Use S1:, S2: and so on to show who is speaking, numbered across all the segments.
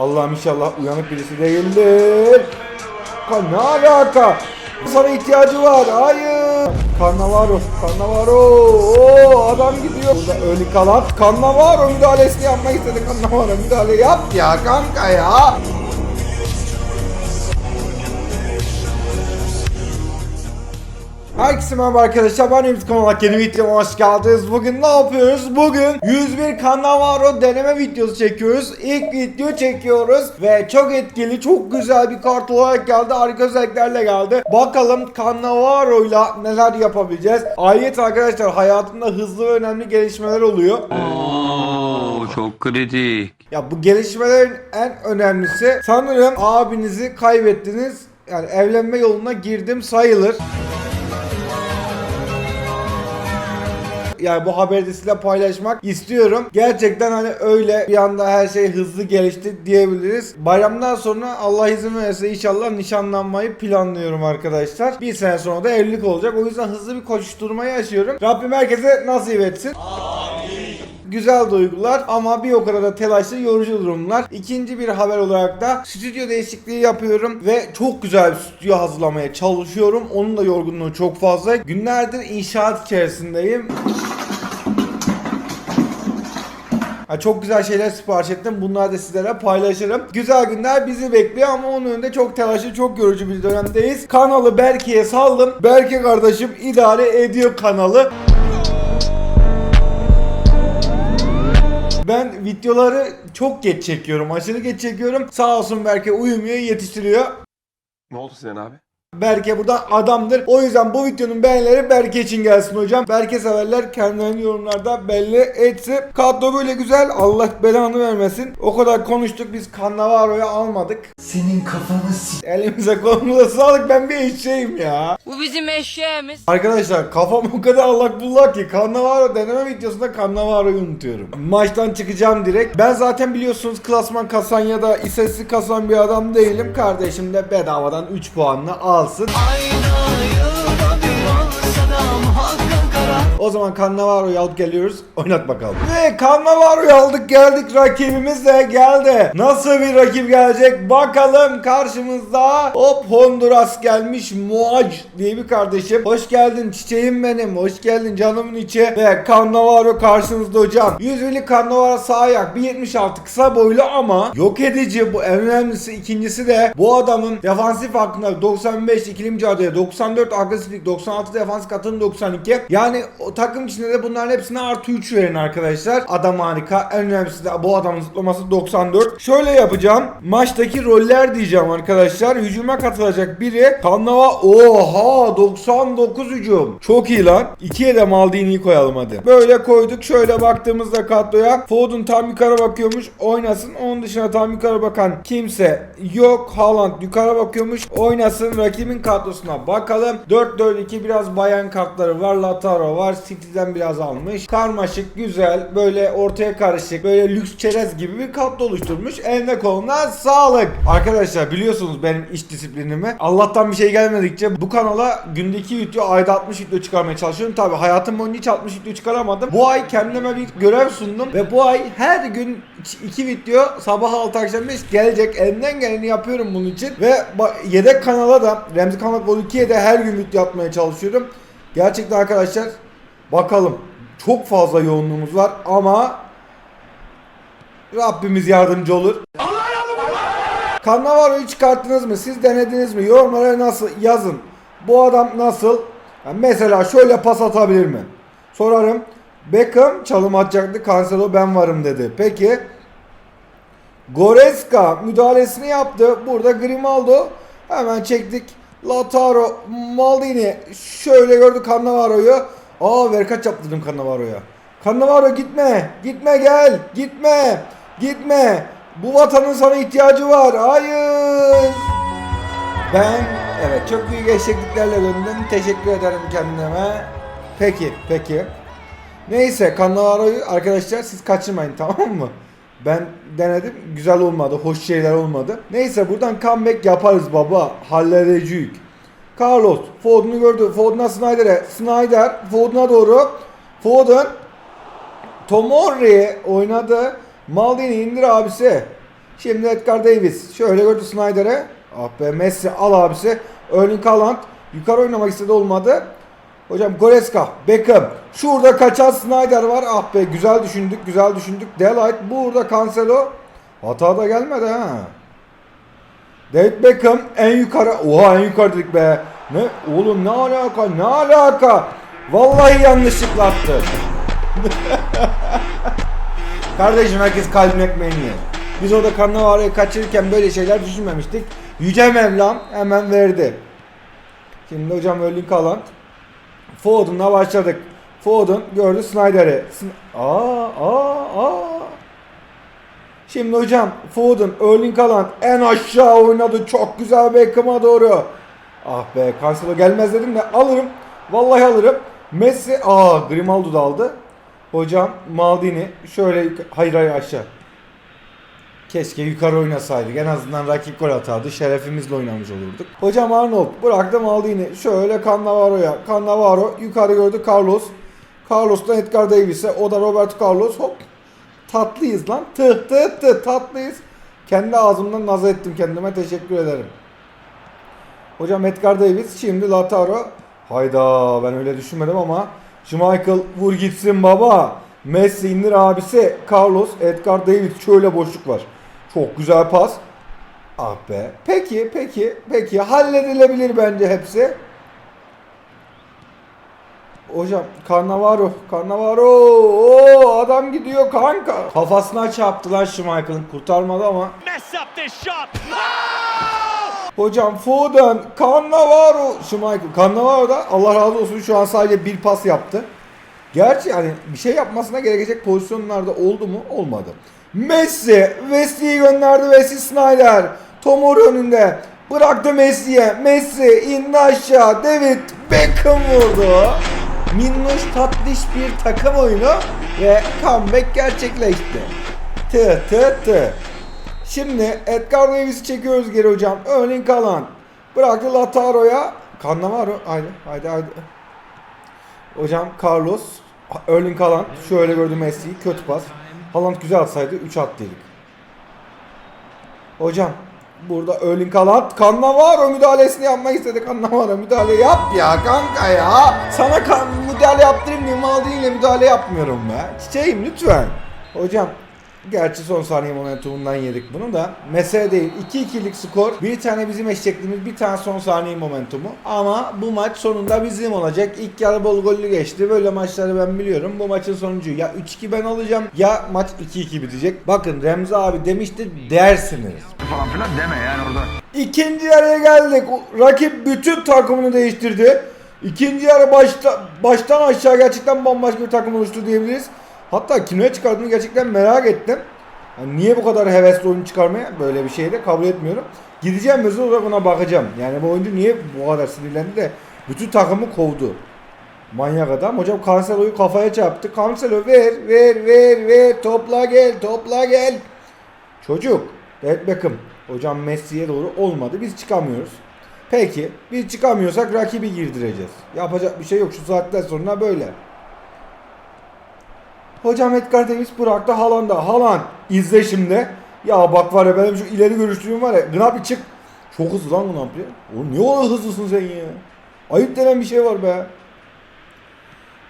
S1: Allah'ım inşallah uyanık birisi değildir. Ne alaka? Sana ihtiyacı var. Hayır. Cannavaro. Cannavaro. Oo, adam gidiyor. Burada ölü kalan. Cannavaro müdahalesini yapmak istedi. Cannavaro müdahale yap ya kanka ya. Herkese merhaba arkadaşlar ben Emre Kamalak yeni videoma hoş geldiniz. Bugün ne yapıyoruz? Bugün 101 Cannavaro deneme videosu çekiyoruz. İlk video çekiyoruz ve çok etkili, çok güzel bir kart olarak geldi. Harika özelliklerle geldi. Bakalım Cannavaro ile neler yapabileceğiz. Ayrıca arkadaşlar hayatında hızlı ve önemli gelişmeler oluyor.
S2: Oo, çok kritik.
S1: Ya bu gelişmelerin en önemlisi sanırım abinizi kaybettiniz. Yani evlenme yoluna girdim sayılır. Yani bu haberi de sizinle paylaşmak istiyorum. Gerçekten hani öyle bir anda her şey hızlı gelişti diyebiliriz. Bayramdan sonra Allah izin verirse inşallah nişanlanmayı planlıyorum arkadaşlar. Bir sene sonra da evlilik olacak. O yüzden hızlı bir koşuşturma yaşıyorum. Rabbim herkese nasip etsin güzel duygular ama bir o kadar da telaşlı yorucu durumlar. İkinci bir haber olarak da stüdyo değişikliği yapıyorum ve çok güzel bir stüdyo hazırlamaya çalışıyorum. Onun da yorgunluğu çok fazla. Günlerdir inşaat içerisindeyim. Çok güzel şeyler sipariş ettim. Bunları da sizlere paylaşırım. Güzel günler bizi bekliyor ama onun önünde çok telaşlı, çok yorucu bir dönemdeyiz. Kanalı Berke'ye saldım. Berke kardeşim idare ediyor kanalı. Ben videoları çok geç çekiyorum. Aşırı geç çekiyorum. Sağ olsun Berke uyumuyor, yetiştiriyor.
S3: Ne oldu Sinan abi?
S1: Berke burada adamdır. O yüzden bu videonun beğenileri Berke için gelsin hocam. Berke severler kendilerini yorumlarda belli etsin. Kadro böyle güzel. Allah belanı vermesin. O kadar konuştuk biz Cannavaro'yu almadık.
S4: Senin kafanı s-
S1: Elimize kolumuza sağlık ben bir eşeğim ya.
S5: Bu bizim eşeğimiz.
S1: Arkadaşlar kafam o kadar allak bullak ki Cannavaro deneme videosunda Cannavaro'yu unutuyorum. Maçtan çıkacağım direkt. Ben zaten biliyorsunuz klasman kasan ya da istatistik kasan bir adam değilim. Kardeşim de bedavadan 3 puanla alsın. O zaman Cannavaro'yu alıp geliyoruz. Oynat bakalım. Ve Cannavaro'yu aldık geldik. Rakibimiz de geldi. Nasıl bir rakip gelecek? Bakalım karşımızda hop Honduras gelmiş. Muaj diye bir kardeşim. Hoş geldin çiçeğim benim. Hoş geldin canımın içi. Ve Cannavaro karşınızda hocam. 101'lik Cannavaro sağ ayak. 1.76 kısa boylu ama yok edici. Bu en önemlisi. ikincisi de bu adamın defansif hakkında 95 ikili mücadele, 94 agresiflik, 96 defans katılım 92. Yani takım içinde de bunların hepsine artı 3 verin arkadaşlar. Adam harika. En önemlisi de bu adamın zıplaması 94. Şöyle yapacağım. Maçtaki roller diyeceğim arkadaşlar. Hücuma katılacak biri. Kannava oha 99 hücum. Çok iyi lan. 2'ye de Maldini'yi koyalım hadi. Böyle koyduk. Şöyle baktığımızda kadroya Foden tam yukarı bakıyormuş. Oynasın. Onun dışında tam yukarı bakan kimse yok. Haaland yukarı bakıyormuş. Oynasın. Rakibin kadrosuna bakalım. 4-4-2 biraz bayan kartları var. Lautaro var. City'den biraz almış. Karmaşık, güzel, böyle ortaya karışık, böyle lüks çerez gibi bir kadro oluşturmuş. Eline koluna sağlık. Arkadaşlar biliyorsunuz benim iş disiplinimi. Allah'tan bir şey gelmedikçe bu kanala günde 2 video, ayda 60 video çıkarmaya çalışıyorum. Tabi hayatım boyunca hiç 60 video çıkaramadım. Bu ay kendime bir görev sundum ve bu ay her gün 2 video sabah 6 akşam 5 gelecek. Elimden geleni yapıyorum bunun için. Ve yedek kanala da Remzi Kanal Vol 2'ye de her gün video atmaya çalışıyorum. Gerçekten arkadaşlar bakalım. Çok fazla yoğunluğumuz var ama Rabbimiz yardımcı olur. Cannavaro'yu çıkarttınız mı? Siz denediniz mi? Yorumlara nasıl yazın. Bu adam nasıl? Ya mesela şöyle pas atabilir mi? Sorarım. Beckham çalım atacaktı. Cancelo ben varım dedi. Peki. Goreska müdahalesini yaptı. Burada Grimaldo. Hemen çektik. Lautaro, Maldini. Şöyle gördük Cannavaro'yu. Aa verkaç yaptırdım Cannavaro'ya. Cannavaro gitme. Gitme gel. Gitme. Gitme. Bu vatanın sana ihtiyacı var. Hayır. Ben evet çok büyük eşekliklerle döndüm. Teşekkür ederim kendime. Peki, peki. Neyse Cannavaro'yu arkadaşlar siz kaçırmayın tamam mı? Ben denedim güzel olmadı, hoş şeyler olmadı. Neyse buradan comeback yaparız baba. Halledeceğiz. Carlos Foden'u gördü. Foden'a Snyder'e. Snyder Foden'a doğru. Foden Tomori oynadı. Maldini indir abisi. Şimdi Edgar Davis. Şöyle gördü Snyder'e. Ah be Messi al abisi. Erling Haaland. Yukarı oynamak istedi olmadı. Hocam Goreska, Beckham. Şurada kaçan Snyder var. Ah be güzel düşündük, güzel düşündük. Delight. Burada Cancelo. Hata da gelmedi ha. David Beckham en yukarı. Oha en yukarı be. Ne? Oğlum ne alaka? Ne alaka? Vallahi yanlışlıkla attı. Kardeşim herkes kalbin ekmeğini yer. Biz orada Cannavaro'yu kaçırırken böyle şeyler düşünmemiştik. Yüce Mevlam hemen verdi. Şimdi hocam Erling Haaland. Foden'la başladık. Foden gördü Snyder'i. Sn- aa, aa, aa. Şimdi hocam Foden, Erling Haaland en aşağı oynadı. Çok güzel Beckham'a doğru. Ah be Cancelo gelmez dedim de alırım. Vallahi alırım. Messi, aa Grimaldo da aldı. Hocam Maldini şöyle hayır hayır aşağı. Keşke yukarı oynasaydık. En azından rakip gol atardı. Şerefimizle oynamış olurduk. Hocam Arnold bıraktı Maldini. Şöyle Cannavaro'ya. Cannavaro yukarı gördü Carlos. Carlos'tan Edgar Davis'e. O da Roberto Carlos. Hop. Tatlıyız lan. Tı tı tı tatlıyız. Kendi ağzımdan naz ettim kendime. Teşekkür ederim. Hocam Edgar Davis. Şimdi Lautaro. Hayda ben öyle düşünmedim ama. Schmeichel vur gitsin baba. Messi indir abisi. Carlos, Edgar Davis. Şöyle boşluk var. Çok güzel pas. Ah be. Peki, peki, peki. Halledilebilir bence hepsi. Hocam Cannavaro, Cannavaro. Oo, adam gidiyor kanka. Kafasına çarptı lan Schmeichel'ın kurtarmadı ama.
S5: mess up this shot.
S1: Hocam Foden, Cannavaro, Schmeichel. Cannavaro da Allah razı olsun şu an sadece bir pas yaptı. Gerçi hani bir şey yapmasına gerekecek pozisyonlarda oldu mu? Olmadı. Messi, Messi'yi gönderdi Wesley Snyder. Tomor önünde. Bıraktı Messi'ye. Messi indi aşağı. David Beckham vurdu. Minnoş tatlış bir takım oyunu ve comeback gerçekleşti. Tı tı tı. Şimdi Edgar Davis'i çekiyoruz geri hocam. Erling Haaland. Bıraktı Lautaro'ya. Cannavaro. Haydi haydi haydi. Hocam Carlos. Erling Haaland. Şöyle gördü Messi'yi. Kötü pas. Haaland güzel atsaydı 3 attıydık. Hocam burada Erling Haaland Cannavaro müdahalesini yapmak istedi. Cannavaro müdahale yap ya kanka ya. Sana kan müdahale yaptırayım diye Maldini müdahale yapmıyorum be. Çiçeğim lütfen. Hocam Gerçi son saniye momentumundan yedik bunu da. Mesele değil. 2-2'lik skor. Bir tane bizim eşekliğimiz, bir tane son saniye momentumu. Ama bu maç sonunda bizim olacak. İlk yarı bol gollü geçti. Böyle maçları ben biliyorum. Bu maçın sonucu ya 3-2 ben alacağım ya maç 2-2 bitecek. Bakın Remzi abi demişti dersiniz.
S2: Falan filan deme yani orada.
S1: İkinci yarıya geldik. Rakip bütün takımını değiştirdi. İkinci yarı başta, baştan aşağı gerçekten bambaşka bir takım oluştu diyebiliriz. Hatta kimleri çıkardığını gerçekten merak ettim. Yani niye bu kadar hevesli oyun çıkarmaya böyle bir şeyi de kabul etmiyorum. Gideceğim özel olarak ona bakacağım. Yani bu oyuncu niye bu kadar sinirlendi de bütün takımı kovdu. Manyak adam. Hocam Cancelo'yu kafaya çarptı. Cancelo ver ver ver ver topla gel topla gel. Çocuk. David Beckham. Hocam Messi'ye doğru olmadı. Biz çıkamıyoruz. Peki. Biz çıkamıyorsak rakibi girdireceğiz. Yapacak bir şey yok. Şu saatten sonra böyle. Hocam Edgar Davis bıraktı Haaland'a. Haaland izle şimdi. Ya bak var ya benim şu ileri görüşlüğüm var ya. Gnabry çık. Çok hızlı lan Gnabry. Oğlum niye o hızlısın sen ya? Ayıp denen bir şey var be.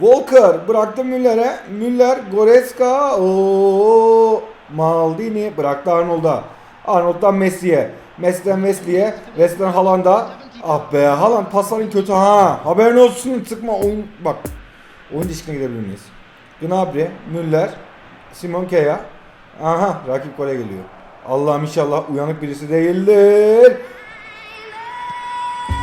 S1: Walker bıraktı Müller'e. Müller, Goretzka, o Maldini bıraktı Arnold'a. Arnold'dan Messi'ye. Messi'den Wesley'e. Wesley'den Haaland'a. Ah be Haaland pasların kötü ha. Haberin olsun sıkma oyun bak. Oyun dışına gidebilir miyiz? Gnabry, Müller, Simon Kea. Aha rakip gole geliyor. Allah'ım inşallah uyanık birisi değildir.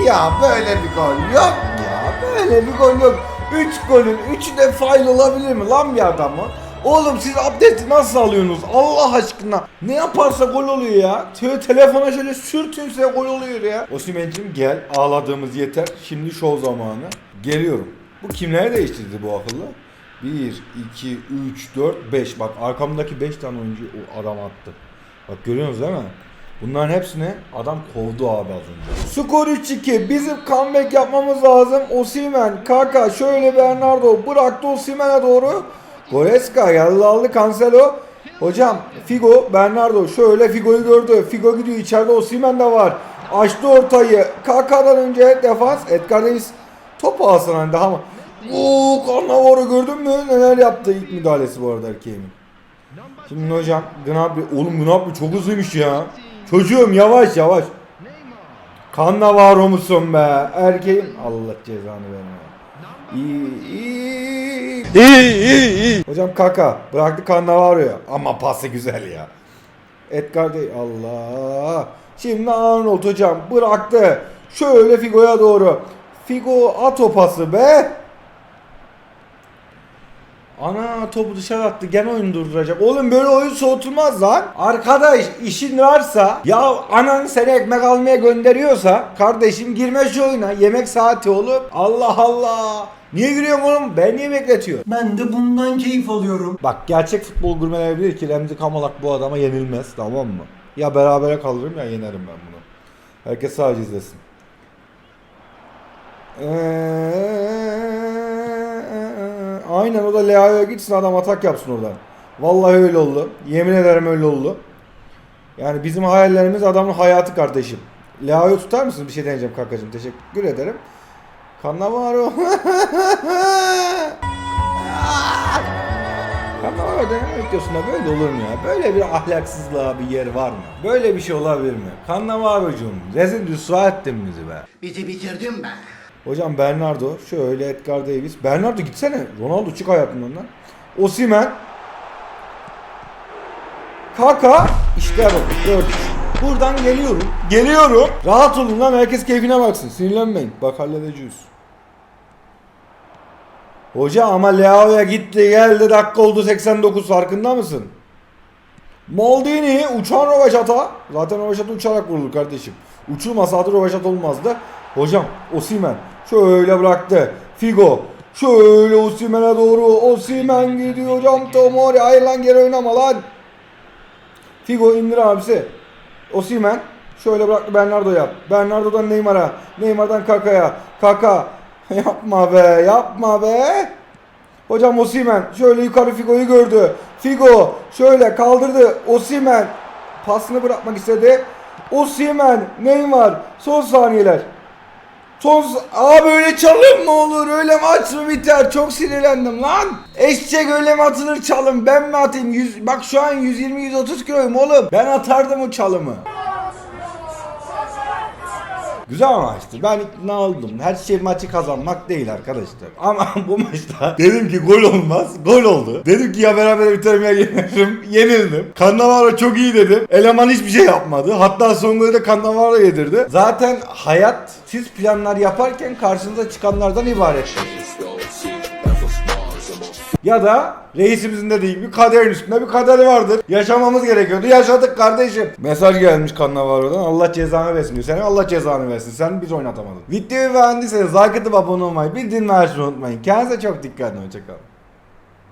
S1: Ya böyle bir gol yok ya. Böyle bir gol yok. 3 golün 3'ü de fail olabilir mi lan bir adamı? Oğlum siz abdesti nasıl alıyorsunuz? Allah aşkına. Ne yaparsa gol oluyor ya. Te telefona şöyle sürtünse gol oluyor ya. Osimhen'cim gel. Ağladığımız yeter. Şimdi şov zamanı. Geliyorum. Bu kimleri değiştirdi bu akıllı? 1, 2, 3, 4, 5. Bak arkamdaki 5 tane oyuncu adam attı. Bak görüyorsunuz değil mi? Bunların hepsini adam kovdu abi az önce. Skor 3-2. Bizim comeback yapmamız lazım. Osimhen, Kaka, şöyle Bernardo bıraktı Osimhen'e doğru. Goretzka geldi aldı Cancelo. Hocam Figo, Bernardo şöyle Figo'yu gördü. Figo gidiyor içeride Osimhen de var. Açtı ortayı. Kaka'dan önce defans. Edgar Davis top alsın hani daha ama. Ooo Cannavaro gördün mü? Neler yaptı ilk müdahalesi bu arada erkeğimin. Şimdi hocam Gnabry. Oğlum Gnabry çok hızlıymış ya. Çocuğum yavaş yavaş. Cannavaro musun be? Erkeğim. Allah cezanı verme. İyi iyi. İyi. Hocam Kaka bıraktı Cannavaro'ya. Ama pası güzel ya. Edgar değil. Allah. Şimdi Arnold hocam bıraktı. Şöyle Figo'ya doğru. Figo at pası be. Ana topu dışarı attı. Gene oyunu durduracak. Oğlum böyle oyun soğutulmaz lan. Arkadaş işin varsa ya anan seni ekmek almaya gönderiyorsa kardeşim girme şu oyuna. Yemek saati oğlum. Allah Allah. Niye giriyorsun oğlum? Ben niye bekletiyorum?
S4: Ben de bundan keyif alıyorum.
S1: Bak gerçek futbol gurmeleri bilir ki Remzi Kamalak bu adama yenilmez tamam mı? Ya berabere kalırım ya yenerim ben bunu. Herkes sadece izlesin. Ee, aynen o da Leao'ya gitsin adam atak yapsın oradan. Vallahi öyle oldu. Yemin ederim öyle oldu. Yani bizim hayallerimiz adamın hayatı kardeşim. Leao'yu tutar mısın? Bir şey deneyeceğim kankacığım. Teşekkür ederim. Cannavaro. Cannavaro deneme videosunda böyle olur mu ya? Böyle bir ahlaksızlığa bir yer var mı? Böyle bir şey olabilir mi? Cannavaro'cum rezil rüsva ettin bizi be.
S5: Bizi bitirdin be.
S1: Hocam Bernardo şöyle Edgar Davis. Bernardo gitsene. Ronaldo çık hayatımdan lan. Osimhen. Kaka. İşte bu. Gördük. Buradan geliyorum. Geliyorum. Rahat olun lan. Herkes keyfine baksın. Sinirlenmeyin. Bak halledeceğiz. Hoca ama Leao'ya gitti geldi dakika oldu 89 farkında mısın? Maldini uçan rovaşata. Zaten rovaşata uçarak vurulur kardeşim. Uçulmasaydı rovaşat olmazdı. Hocam Osimen şöyle bıraktı. Figo şöyle Osimen'e doğru. Osimen gidiyor hocam. Tomori hayır lan geri oynama lan. Figo indir abisi. Osimen şöyle bıraktı Bernardo yap. Bernardo'dan Neymar'a. Neymar'dan Kaka'ya. Kaka yapma be yapma be. Hocam Osimen şöyle yukarı Figo'yu gördü. Figo şöyle kaldırdı. Osimen pasını bırakmak istedi. Osimen Neymar son saniyeler. Son s- Abi öyle çalım mı olur? Öyle maç mı biter? Çok sinirlendim lan. Eşek öyle mi atılır çalım? Ben mi atayım? 100, bak şu an 120-130 kiloyum oğlum. Ben atardım o çalımı. Güzel maçtı. Ben ikna oldum. Her şey maçı kazanmak değil arkadaşlar. Ama bu maçta dedim ki gol olmaz. Gol oldu. Dedim ki ya beraber biterim ya. Yenildim. Cannavaro çok iyi dedim. Eleman hiçbir şey yapmadı. Hatta son golü de Cannavaro yedirdi. Zaten hayat siz planlar yaparken karşınıza çıkanlardan ibaret. Ya da reisimizin dediği gibi kaderin üstünde bir kaderi vardır. Yaşamamız gerekiyordu. Yaşadık kardeşim. Mesaj gelmiş Cannavaro'dan. Allah cezanı versin diyor. Seni Allah cezanı versin. Sen biz oynatamadın. Videoyu beğendiyseniz like atıp abone olmayı, bildirimleri açmayı unutmayın. Kendinize çok dikkat edin. Hoşçakalın.